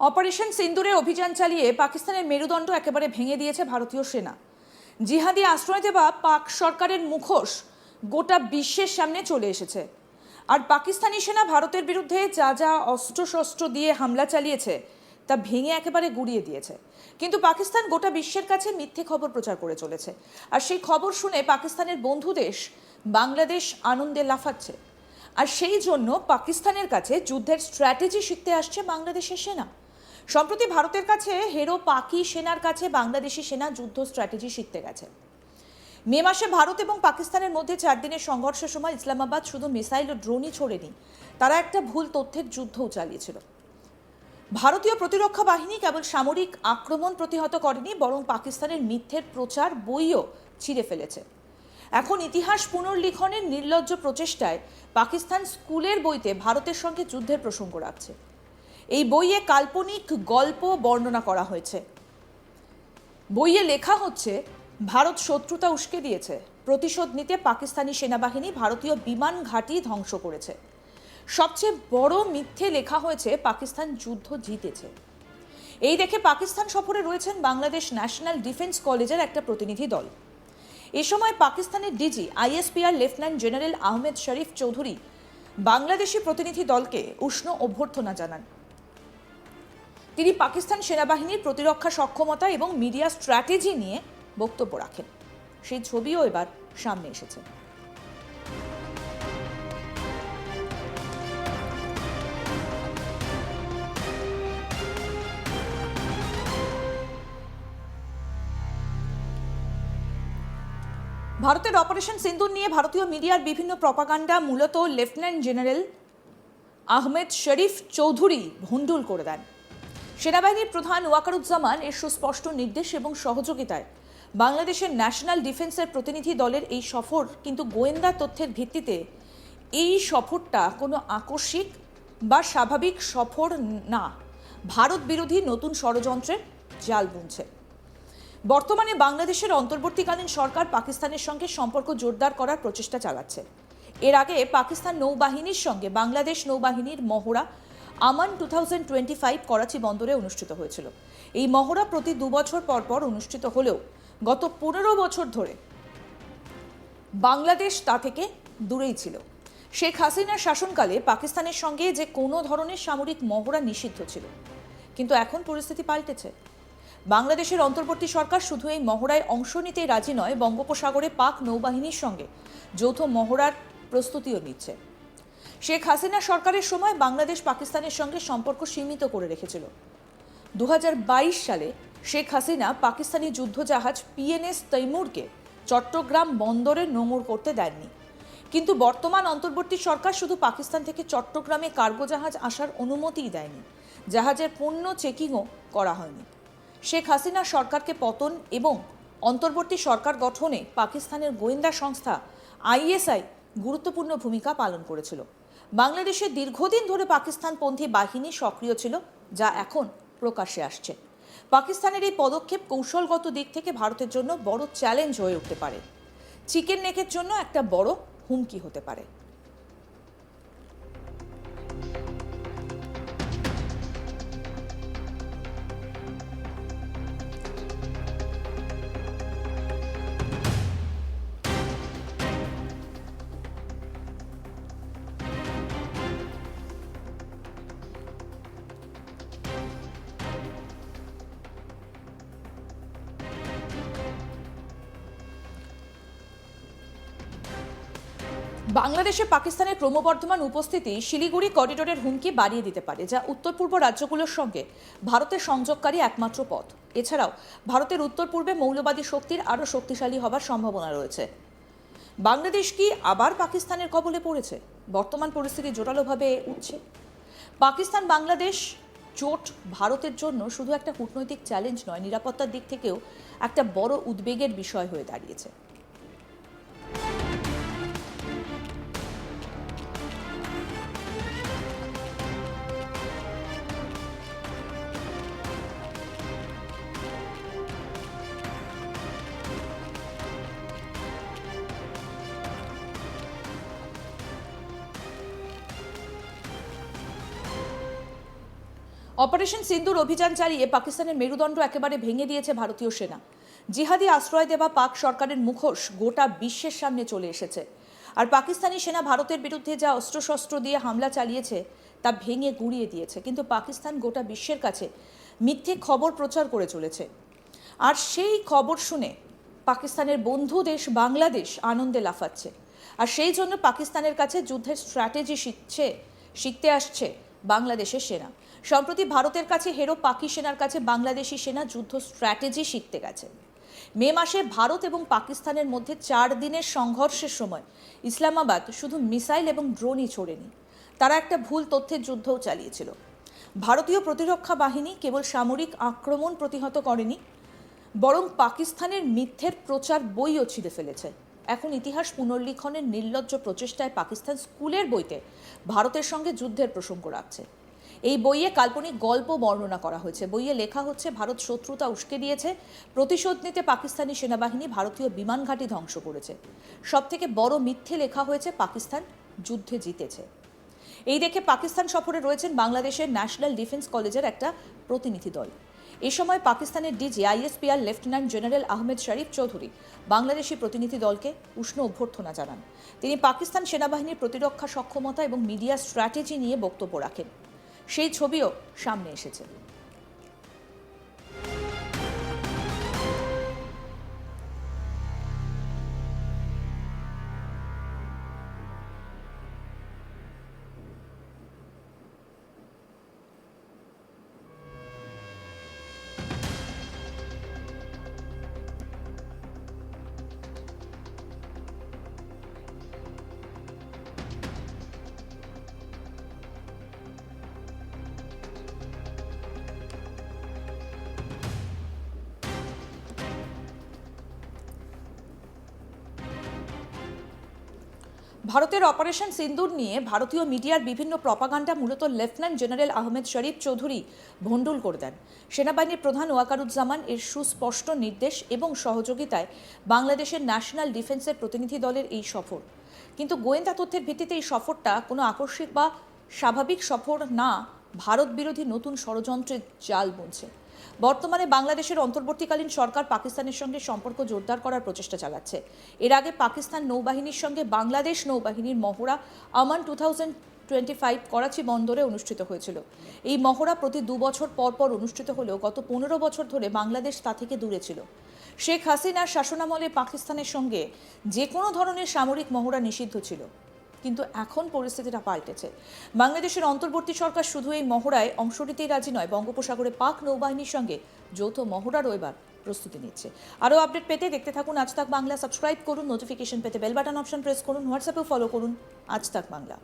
Operation সিন্দুরে অভিযান চালিয়ে পাকিস্তানের মেরুদণ্ড একেবারে ভেঙে দিয়েছে ভারতীয় সেনা। জিহাদি আশ্রয় দেওয়া পাক সরকারের মুখোশ গোটা বিশ্বের সামনে চলে এসেছে। আর পাকিস্তানি সেনা ভারতের বিরুদ্ধে যা যা অস্ত্রশস্ত্র দিয়ে হামলা চালিয়েছে, তা ভেঙে একেবারে গুড়িয়ে দিয়েছে। কিন্তু পাকিস্তান গোটা বিশ্বের কাছে মিথ্যে খবর প্রচার করে চলেছে। আর সেই খবর শুনে পাকিস্তানের বন্ধু দেশ, বাংলাদেশ আনন্দে লাফাচ্ছে। আর সেই জন্য পাকিস্তানের কাছে যুদ্ধের স্ট্র্যাটেজি শিখতে আসছে বাংলাদেশের সেনা। সম্প্রতি ভারতের কাছে হেরো পাকি সেনার কাছে বাংলাদেশি সেনা যুদ্ধ স্ট্র্যাটেজি শিখতে গেছে। মে মাসে ভারত এবং পাকিস্তানের মধ্যে চার দিনের সংঘর্ষের সময় ইসলামাবাদ শুধু মিসাইল ও ড্রোনই ছোড়েনি, তারা একটা ভুল তথ্যের যুদ্ধও চালিয়েছিল। ভারতীয় প্রতিরক্ষা বাহিনী কেবল সামরিক আক্রমণ প্রতিহত করেনি, বরং পাকিস্তানের মিথ্যের প্রচার বইও ছিঁড়ে ফেলেছে। এখন ইতিহাস পুনর্লিখনের নির্লজ্জ প্রচেষ্টায় পাকিস্তান স্কুলের বইতে ভারতের সঙ্গে যুদ্ধের প্রসঙ্গ রাখছে। এই বইয়ে কাল্পনিক গল্প বর্ণনা করা হয়েছে। বইয়ে লেখা হচ্ছে, ভারত শত্রুতা উস্কে দিয়েছে, প্রতিশোধ নিতে পাকিস্তানি সেনাবাহিনী ভারতীয় বিমান ঘাঁটি ধ্বংস করেছে। সবচেয়ে বড় মিথ্যে লেখা হয়েছে, পাকিস্তান যুদ্ধ জিতেছে। এই দেখে পাকিস্তান সফরে রয়েছেন বাংলাদেশ ন্যাশনাল ডিফেন্স কলেজের একটা প্রতিনিধি দল। এ সময় পাকিস্তানের DG, ISPR lieutenant general Ahmed Sharif Chaudhry Bangladeshi প্রতিনিধি দলকে উষ্ণ অভ্যর্থনা জানান। তিনি পাকিস্তান সেনাবাহিনীর প্রতিরক্ষা সক্ষমতা এবং মিডিয়া স্ট্র্যাটেজি নিয়ে বক্তব্য রাখেন। সেই ছবিও এবার সামনে এসেছে। ভারতের অপারেশন সিন্দুর নিয়ে ভারতীয় মিডিয়ার বিভিন্ন প্রপাগান্ডা মূলত লেফটেন্যান্ট জেনারেল আহমেদ শরীফ চৌধুরী ভণ্ডুল করে দেন। সেনাবাহিনীর প্রধান ওয়াকারুজ্জামান এর সুস্পষ্ট নির্দেশ এবং সহযোগিতায় বাংলাদেশের ন্যাশনাল ডিফেন্সের প্রতিনিধি দলের এই সফর কিন্তু গোয়েন্দা তথ্যের ভিত্তিতে এই সফরটা কোনো আকস্মিক বা স্বাভাবিক সফর না। ভারত বিরোধী নতুন ষড়যন্ত্রের জাল বুনছে। বর্তমানে বাংলাদেশের অন্তর্বর্তীকালীন সরকার পাকিস্তানের সঙ্গে সম্পর্ক জোরদার করার প্রচেষ্টা চালাচ্ছে। এর আগে পাকিস্তান নৌবাহিনীর সঙ্গে বাংলাদেশ নৌবাহিনীর মহড়া Aman two thousand twenty five Karachi বন্দরে অনুষ্ঠিত হয়েছিল। এই মহড়া প্রতি দু বছর পর পর অনুষ্ঠিত হলেও গত পনেরো বছর ধরে বাংলাদেশ তা থেকে দূরেই ছিল। শেখ হাসিনার শাসনকালে পাকিস্তানের সঙ্গে যে কোনো ধরনের সামরিক মহড়া নিষিদ্ধ ছিল। কিন্তু এখন পরিস্থিতি পাল্টেছে। বাংলাদেশের অন্তর্বর্তী সরকার শুধু এই মহড়ায় অংশ নিতে রাজি নয়, বঙ্গোপসাগরে পাক নৌবাহিনীর সঙ্গে যৌথ মহড়ার প্রস্তুতিও নিচ্ছে। শেখ হাসিনা সরকারের সময় বাংলাদেশ পাকিস্তানের সঙ্গে সম্পর্ক সীমিত করে রেখেছিল। দু হাজার বাইশ সালে শেখ হাসিনা পাকিস্তানি যুদ্ধজাহাজ পিএনএস তৈমুরকে চট্টগ্রাম বন্দরে নোঙর করতে দেননি। কিন্তু বর্তমান অন্তর্বর্তী সরকার শুধু পাকিস্তান থেকে চট্টগ্রামে কার্গো জাহাজ আসার অনুমতিই দেয়নি। জাহাজের পণ্য চেকিংও করা হয়নি। শেখ হাসিনা সরকারকে পতন এবং অন্তর্বর্তী সরকার গঠনে পাকিস্তানের গোয়েন্দা সংস্থা আইএসআই গুরুত্বপূর্ণ ভূমিকা পালন করেছিল। বাংলাদেশে দীর্ঘদিন ধরে পাকিস্তানপন্থী বাহিনী সক্রিয় ছিল, যা এখন প্রকাশ্যে আসছে। পাকিস্তানের এই পদক্ষেপ কৌশলগত দিক থেকে ভারতের জন্য বড় চ্যালেঞ্জ হয়ে উঠতে পারে। চিকেন নেকের জন্য একটা বড় হুমকি হতে পারে। বাংলাদেশে পাকিস্তানের ক্রমবর্ধমান উপস্থিতি শিলিগুড়ি করিডোরের হুমকি বাড়িয়ে দিতে পারে, যা উত্তর পূর্ব রাজ্যগুলোর সঙ্গে ভারতের সংযোগকারী একমাত্র পথ। এছাড়াও, ভারতের উত্তর পূর্বে মৌলবাদী শক্তির আরও শক্তিশালী হবার সম্ভাবনা রয়েছে। বাংলাদেশ কি আবার পাকিস্তানের কবলে পড়েছে? বর্তমান পরিস্থিতি জোরালোভাবে উঠছে। পাকিস্তান, বাংলাদেশ জোট ভারতের জন্য শুধু একটা কূটনৈতিক চ্যালেঞ্জ নয়, নিরাপত্তার দিক থেকেও একটা বড় উদ্বেগের বিষয় হয়ে দাঁড়িয়েছে। অপারেশন সিন্দুর অভিযান চালিয়ে পাকিস্তানের মেরুদণ্ড একেবারে ভেঙে দিয়েছে ভারতীয় সেনা। জিহাদি আশ্রয় দেওয়া পাক সরকারের মুখোশ গোটা বিশ্বের সামনে চলে এসেছে। আর পাকিস্তানি সেনা ভারতের বিরুদ্ধে যা অস্ত্রশস্ত্র দিয়ে হামলা চালিয়েছে, তা ভেঙে গুঁড়িয়ে দিয়েছে। কিন্তু পাকিস্তান গোটা বিশ্বের কাছে মিথ্যে খবর প্রচার করে চলেছে। আর সেই খবর শুনে পাকিস্তানের বন্ধু দেশ বাংলাদেশ আনন্দে লাফাচ্ছে। আর সেই জন্য পাকিস্তানের কাছে যুদ্ধের স্ট্র্যাটেজি শিখছে, শিখতে আসছে বাংলাদেশের সেনা। সম্প্রতি ভারতের কাছে হেরো পাকি সেনার কাছে বাংলাদেশি সেনা যুদ্ধ স্ট্র্যাটেজি শিখতে গেছে। মে মাসে ভারত এবং পাকিস্তানের মধ্যে চার দিনের সংঘর্ষের সময় ইসলামাবাদ শুধু মিসাইল এবং ড্রোনই ছোড়েনি, তারা একটা ভুল তথ্যের যুদ্ধও চালিয়েছিল। ভারতীয় প্রতিরক্ষা বাহিনী কেবল সামরিক আক্রমণ প্রতিহত করেনি, বরং পাকিস্তানের মিথ্যের প্রচার বইও ছিঁড়ে ফেলেছে। এখন ইতিহাস পুনর্লিখনের নির্লজ্জ প্রচেষ্টায় পাকিস্তান স্কুলের বইতে ভারতের সঙ্গে যুদ্ধের প্রসঙ্গ রাখছে। এই বইয়ে কাল্পনিক গল্প বর্ণনা করা হয়েছে। বইয়ে লেখা হচ্ছে, ভারত শত্রুতা উস্কে দিয়েছে, প্রতিশোধ নিতে পাকিস্তানি সেনাবাহিনী ভারতীয় বিমান ঘাঁটি ধ্বংস করেছে। সবথেকে বড় মিথ্যে লেখা হয়েছে, পাকিস্তান যুদ্ধে জিতেছে। এই দেখে পাকিস্তান সফরে রয়েছেন বাংলাদেশের ন্যাশনাল ডিফেন্স কলেজের একটা প্রতিনিধি দল। এ সময় পাকিস্তানের DG, ISPR lieutenant general Ahmed Sharif Chaudhry Bangladeshi প্রতিনিধি দলকে উষ্ণ অভ্যর্থনা জানান। তিনি পাকিস্তান সেনাবাহিনীর প্রতিরক্ষা সক্ষমতা এবং মিডিয়া স্ট্র্যাটেজি নিয়ে বক্তব্য রাখেন। সেই ছবিও সামনে এসেছে। ভারতের অপারেশন সিন্দুর নিয়ে ভারতীয় মিডিয়ার বিভিন্ন প্রপাগান্ডা মূলত লেফটেন্যান্ট জেনারেল আহমেদ শরীফ চৌধুরী ভণ্ডুল করে দেন। সেনাবাহিনীর প্রধান ওয়াকারুজ্জামান এর সুস্পষ্ট নির্দেশ এবং সহযোগিতায় বাংলাদেশের ন্যাশনাল ডিফেন্সের প্রতিনিধি দলের এই সফর। কিন্তু গোয়েন্দা তথ্যের ভিত্তিতে এই সফরটা কোনো আকস্মিক বা স্বাভাবিক সফর না ভারত বিরোধী নতুন ষড়যন্ত্রের জাল বুনছে। বর্তমানে বাংলাদেশের অন্তর্বর্তীকালীন সরকার পাকিস্তানের সঙ্গে সম্পর্ক জোরদার করার প্রচেষ্টা চালাচ্ছে। এর আগে পাকিস্তান নৌবাহিনীর সঙ্গে বাংলাদেশ নৌবাহিনীর মহড়া Aman two thousand twenty five Karachi বন্দরে অনুষ্ঠিত হয়েছিল। এই মহড়া প্রতি দু বছর পর পর অনুষ্ঠিত হলেও গত পনেরো বছর ধরে বাংলাদেশ তা থেকে দূরে ছিল। শেখ হাসিনার শাসনামলে পাকিস্তানের সঙ্গে যে কোনো ধরনের সামরিক মহড়া নিষিদ্ধ ছিল। কিন্তু এখন পরিস্থিতিটা পাল্টেছে। বাংলাদেশের অন্তর্বর্তী সরকার শুধু এই মহড়ায় অংশ নিতেই রাজি নয়, বঙ্গোপসাগরে পাক নৌবাহিনীর সঙ্গে যৌথ মহড়ারও এবার প্রস্তুতি নিচ্ছে। আরও আপডেট পেতে দেখতে থাকুন আজ তাক বাংলা। সাবস্ক্রাইব করুন, নোটিফিকেশন পেতে বেল বাটন অপশন প্রেস করুন, হোয়াটসঅ্যাপেও ফলো করুন আজ তাক বাংলা।